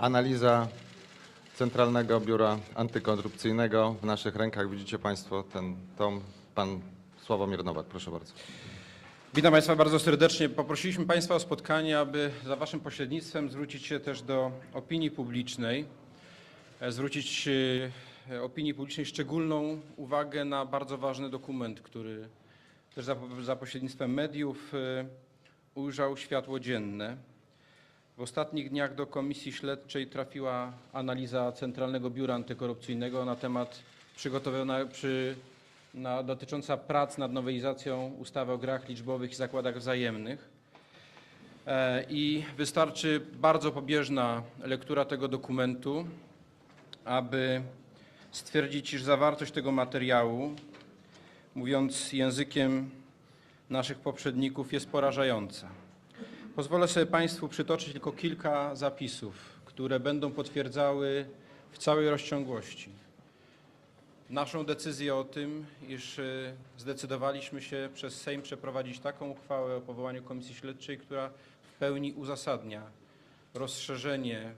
Analiza Centralnego Biura Antykorupcyjnego. W naszych rękach widzicie Państwo ten tom. Pan Sławomir Nowak, proszę bardzo. Witam Państwa bardzo serdecznie. Poprosiliśmy Państwa o spotkanie, aby za Waszym pośrednictwem zwrócić się też do opinii publicznej, e, zwrócić e, opinii publicznej szczególną uwagę na bardzo ważny dokument, który też za, za pośrednictwem mediów e, ujrzał światło dzienne. W ostatnich dniach do Komisji Śledczej trafiła analiza Centralnego Biura Antykorupcyjnego na temat przygotowania przy, na, dotycząca prac nad nowelizacją ustawy o grach liczbowych i zakładach wzajemnych. E, I wystarczy bardzo pobieżna lektura tego dokumentu, aby stwierdzić, iż zawartość tego materiału, mówiąc językiem naszych poprzedników, jest porażająca. Pozwolę sobie Państwu przytoczyć tylko kilka zapisów, które będą potwierdzały w całej rozciągłości naszą decyzję o tym, iż e, zdecydowaliśmy się przez Sejm przeprowadzić taką uchwałę o powołaniu Komisji Śledczej, która w pełni uzasadnia rozszerzenie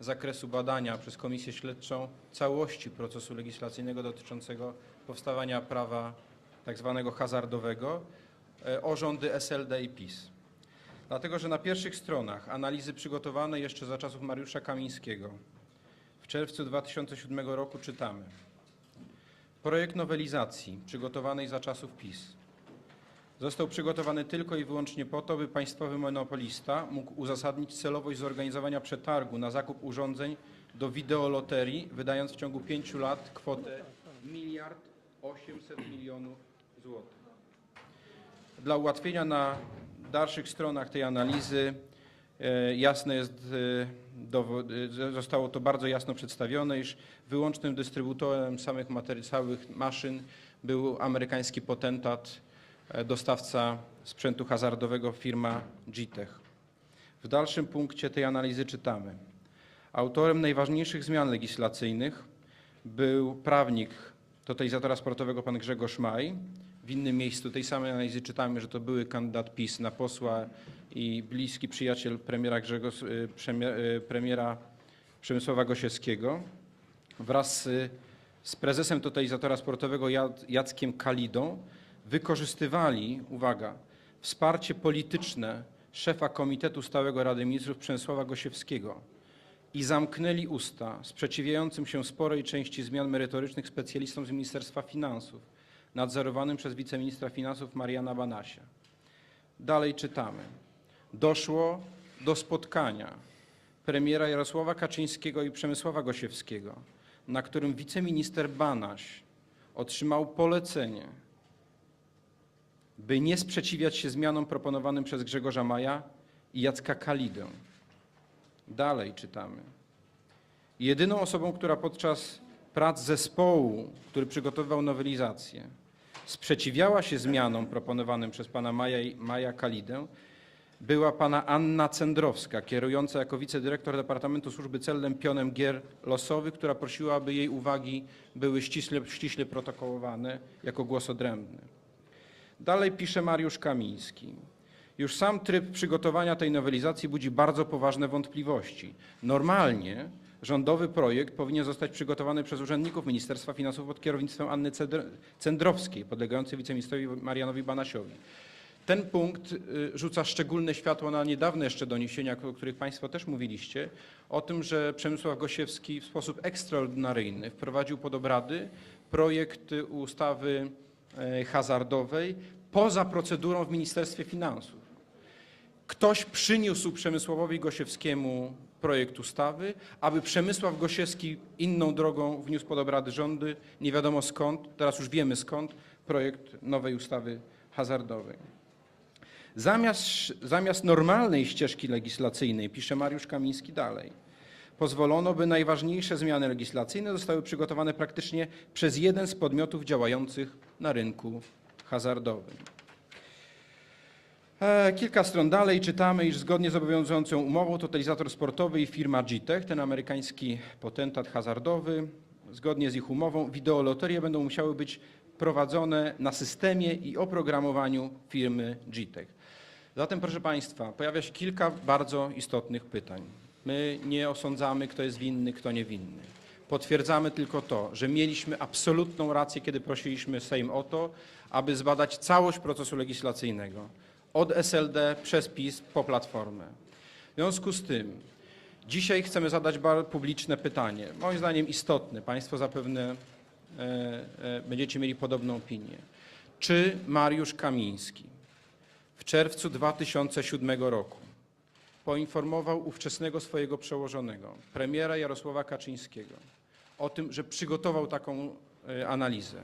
zakresu badania przez Komisję Śledczą całości procesu legislacyjnego dotyczącego powstawania prawa tak zwanego hazardowego e, o rządy SLD i PiS. Dlatego, że na pierwszych stronach analizy przygotowanej jeszcze za czasów Mariusza Kamińskiego. W czerwcu 2007 roku czytamy. Projekt nowelizacji przygotowanej za czasów PiS. Został przygotowany tylko i wyłącznie po to, by państwowy monopolista mógł uzasadnić celowość zorganizowania przetargu na zakup urządzeń do wideoloterii, wydając w ciągu pięciu lat kwotę miliard 800 milionów złotych. Dla ułatwienia na dalszych stronach tej analizy e, jasne jest, e, e, zostało to bardzo jasno przedstawione, iż wyłącznym dystrybutorem samych całych maszyn był amerykański potentat, dostawca sprzętu hazardowego firma Gtech. W dalszym punkcie tej analizy czytamy. Autorem najważniejszych zmian legislacyjnych był prawnik totalizatora sportowego pan Grzegorz Maj. W innym miejscu. Tej samej analizy czytamy, że to były kandydat PiS na posła i bliski przyjaciel premiera, Grzegorz, y, y, premiera Przemysława Gosiewskiego. Wraz z, z prezesem totalizatora sportowego Jackiem Kalidą wykorzystywali, uwaga, wsparcie polityczne szefa Komitetu Stałego Rady Ministrów Przemysława Gosiewskiego i zamknęli usta sprzeciwiającym się sporej części zmian merytorycznych specjalistom z Ministerstwa Finansów, nadzorowanym przez wiceministra finansów Mariana Banasia. Dalej czytamy. Doszło do spotkania premiera Jarosława Kaczyńskiego i Przemysława Gosiewskiego, na którym wiceminister Banaś otrzymał polecenie, by nie sprzeciwiać się zmianom proponowanym przez Grzegorza Maja i Jacka Kalidę. Dalej czytamy. Jedyną osobą, która podczas prac zespołu, który przygotowywał nowelizację, sprzeciwiała się zmianom proponowanym przez pana Maja, Maja Kalidę, była pana Anna Cendrowska, kierująca jako wicedyrektor Departamentu Służby Celnym pionem gier losowych, która prosiła, aby jej uwagi były ściśle, ściśle protokołowane jako głos odrębny. Dalej pisze Mariusz Kamiński. Już sam tryb przygotowania tej nowelizacji budzi bardzo poważne wątpliwości. Normalnie rządowy projekt powinien zostać przygotowany przez urzędników Ministerstwa Finansów pod kierownictwem Anny Cendrowskiej, podlegającej wiceministrowi Marianowi Banasiowi. Ten punkt y, rzuca szczególne światło na niedawne jeszcze doniesienia, o których Państwo też mówiliście, o tym, że Przemysław Gosiewski w sposób ekstraordynaryjny wprowadził pod obrady projekt y, ustawy e, hazardowej poza procedurą w Ministerstwie Finansów. Ktoś przyniósł Przemysławowi Gosiewskiemu projekt ustawy, aby Przemysław Gosiewski inną drogą wniósł pod obrady rządy, nie wiadomo skąd, teraz już wiemy skąd, projekt nowej ustawy hazardowej. Zamiast, zamiast normalnej ścieżki legislacyjnej, pisze Mariusz Kamiński dalej, pozwolono, by najważniejsze zmiany legislacyjne zostały przygotowane praktycznie przez jeden z podmiotów działających na rynku hazardowym. E, Kilka stron dalej czytamy, iż zgodnie z obowiązującą umową totalizator sportowy i firma Gtech, ten amerykański potentat hazardowy, zgodnie z ich umową wideoloterie będą musiały być prowadzone na systemie i oprogramowaniu firmy Gtech. Zatem, proszę Państwa, pojawia się kilka bardzo istotnych pytań. My nie osądzamy, kto jest winny, kto niewinny. Potwierdzamy tylko to, że mieliśmy absolutną rację, kiedy prosiliśmy Sejm o to, aby zbadać całość procesu legislacyjnego. Od SLD przez PiS po Platformę. W związku z tym dzisiaj chcemy zadać publiczne pytanie, moim zdaniem istotne, Państwo zapewne e, e, będziecie mieli podobną opinię. Czy Mariusz Kamiński w czerwcu 2007 roku poinformował ówczesnego swojego przełożonego, premiera Jarosława Kaczyńskiego, o tym, że przygotował taką e, analizę?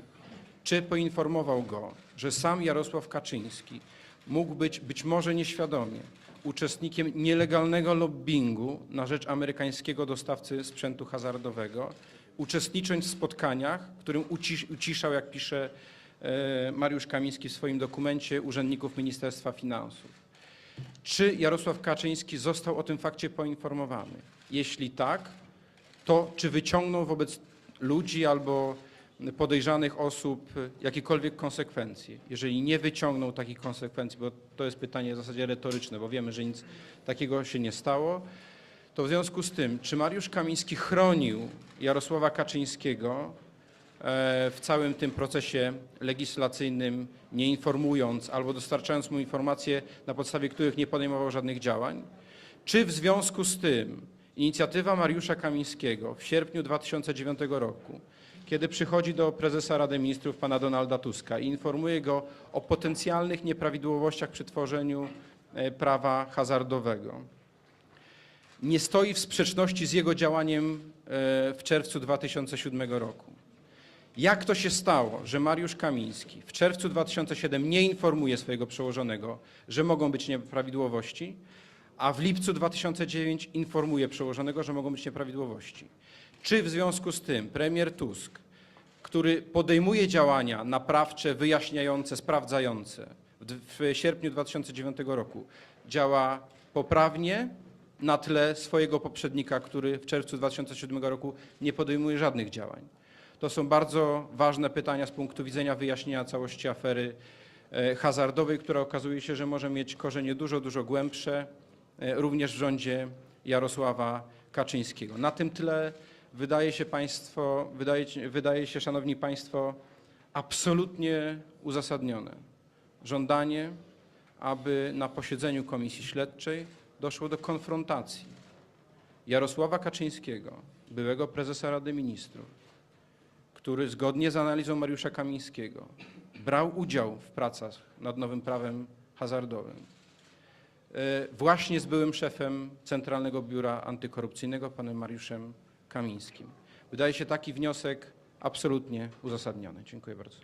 Czy poinformował go, że sam Jarosław Kaczyński mógł być, być może nieświadomie, uczestnikiem nielegalnego lobbingu na rzecz amerykańskiego dostawcy sprzętu hazardowego, uczestnicząc w spotkaniach, którym ucisz, uciszał, jak pisze e, Mariusz Kamiński w swoim dokumencie, urzędników Ministerstwa Finansów? Czy Jarosław Kaczyński został o tym fakcie poinformowany? Jeśli tak, to czy wyciągnął wobec ludzi albo podejrzanych osób jakiekolwiek konsekwencje? Jeżeli nie wyciągnął takich konsekwencji, bo to jest pytanie w zasadzie retoryczne, bo wiemy, że nic takiego się nie stało, to w związku z tym, czy Mariusz Kamiński chronił Jarosława Kaczyńskiego e, w całym tym procesie legislacyjnym, nie informując albo dostarczając mu informacje, na podstawie których nie podejmował żadnych działań? Czy w związku z tym inicjatywa Mariusza Kamińskiego w sierpniu 2009 roku, kiedy przychodzi do prezesa Rady Ministrów pana Donalda Tuska i informuje go o potencjalnych nieprawidłowościach przy tworzeniu e, prawa hazardowego, nie stoi w sprzeczności z jego działaniem e, w czerwcu 2007 roku. Jak to się stało, że Mariusz Kamiński w czerwcu 2007 nie informuje swojego przełożonego, że mogą być nieprawidłowości, a w lipcu 2009 informuje przełożonego, że mogą być nieprawidłowości? Czy w związku z tym premier Tusk, który podejmuje działania naprawcze, wyjaśniające, sprawdzające w, sierpniu 2009 roku, działa poprawnie na tle swojego poprzednika, który w czerwcu 2007 roku nie podejmuje żadnych działań? To są bardzo ważne pytania z punktu widzenia wyjaśnienia całości afery e, hazardowej, która okazuje się, że może mieć korzenie dużo, dużo głębsze, e, również w rządzie Jarosława Kaczyńskiego. Na tym tle wydaje się Państwo, wydaje, wydaje się, Szanowni Państwo, absolutnie uzasadnione żądanie, aby na posiedzeniu Komisji Śledczej doszło do konfrontacji Jarosława Kaczyńskiego, byłego prezesa Rady Ministrów, który zgodnie z analizą Mariusza Kamińskiego brał udział w pracach nad nowym prawem hazardowym, e, właśnie z byłym szefem Centralnego Biura Antykorupcyjnego, panem Mariuszem Kamińskim. Wydaje się taki wniosek absolutnie uzasadniony. Dziękuję bardzo.